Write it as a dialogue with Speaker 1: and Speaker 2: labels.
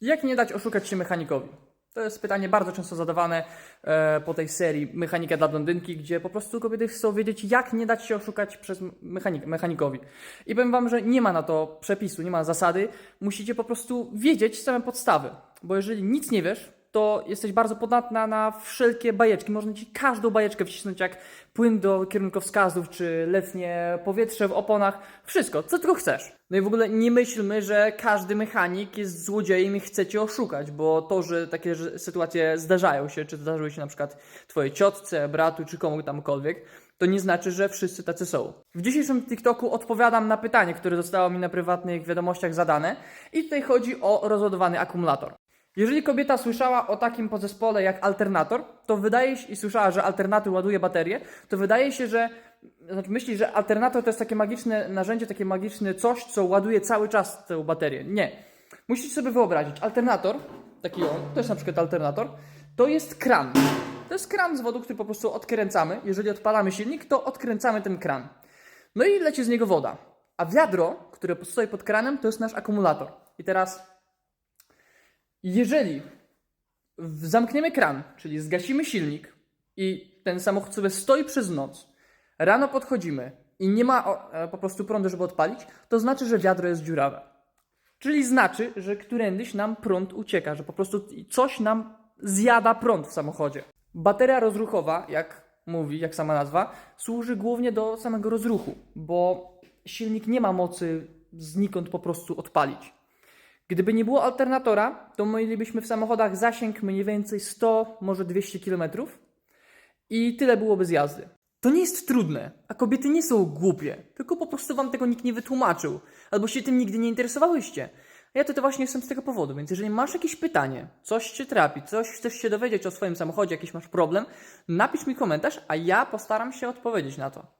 Speaker 1: Jak nie dać oszukać się mechanikowi? To jest pytanie bardzo często zadawane e, po tej serii Mechanika dla blondynki, gdzie po prostu kobiety chcą wiedzieć, jak nie dać się oszukać przez mechanik, mechanikowi. I powiem wam, że nie ma na to przepisu, nie ma zasady. Musicie po prostu wiedzieć same podstawy. Bo jeżeli nic nie wiesz, to jesteś bardzo podatna na wszelkie bajeczki. Można ci każdą bajeczkę wcisnąć, jak płyn do kierunkowskazów, czy letnie powietrze w oponach. Wszystko, co tylko chcesz. No i w ogóle nie myślmy, że każdy mechanik jest złodziejem i chce cię oszukać, bo to, że takie sytuacje zdarzają się, czy zdarzyły się na przykład twojej ciotce, bratu, czy komu tamkolwiek, to nie znaczy, że wszyscy tacy są. W dzisiejszym TikToku odpowiadam na pytanie, które zostało mi na prywatnych wiadomościach zadane i tutaj chodzi o rozładowany akumulator. Jeżeli kobieta słyszała o takim podzespole jak alternator, to wydaje się, i słyszała, że alternator ładuje baterię, to wydaje się, że znaczy myśli, że alternator to jest takie magiczne narzędzie, takie magiczne coś, co ładuje cały czas tę baterię. Nie. Musicie sobie wyobrazić, alternator, taki on, to jest na przykład alternator, to jest kran. To jest kran z wodą, który po prostu odkręcamy. Jeżeli odpalamy silnik, to odkręcamy ten kran. No i leci z niego woda. A wiadro, które stoi pod kranem, to jest nasz akumulator. I teraz jeżeli zamkniemy kran, czyli zgasimy silnik i ten samochód sobie stoi przez noc, rano podchodzimy i nie ma e, po prostu prądu, żeby odpalić, to znaczy, że wiadro jest dziurawe. Czyli znaczy, że którędyś nam prąd ucieka, że po prostu coś nam zjada prąd w samochodzie. Bateria rozruchowa, jak mówi, jak sama nazwa, służy głównie do samego rozruchu, bo silnik nie ma mocy znikąd po prostu odpalić. Gdyby nie było alternatora, to mielibyśmy w samochodach zasięg mniej więcej 100, może 200 km i tyle byłoby z jazdy. To nie jest trudne, a kobiety nie są głupie, tylko po prostu wam tego nikt nie wytłumaczył, albo się tym nigdy nie interesowałyście. Ja to właśnie jestem z tego powodu, więc jeżeli masz jakieś pytanie, coś cię trapi, coś chcesz się dowiedzieć o swoim samochodzie, jakiś masz problem, napisz mi komentarz, a ja postaram się odpowiedzieć na to.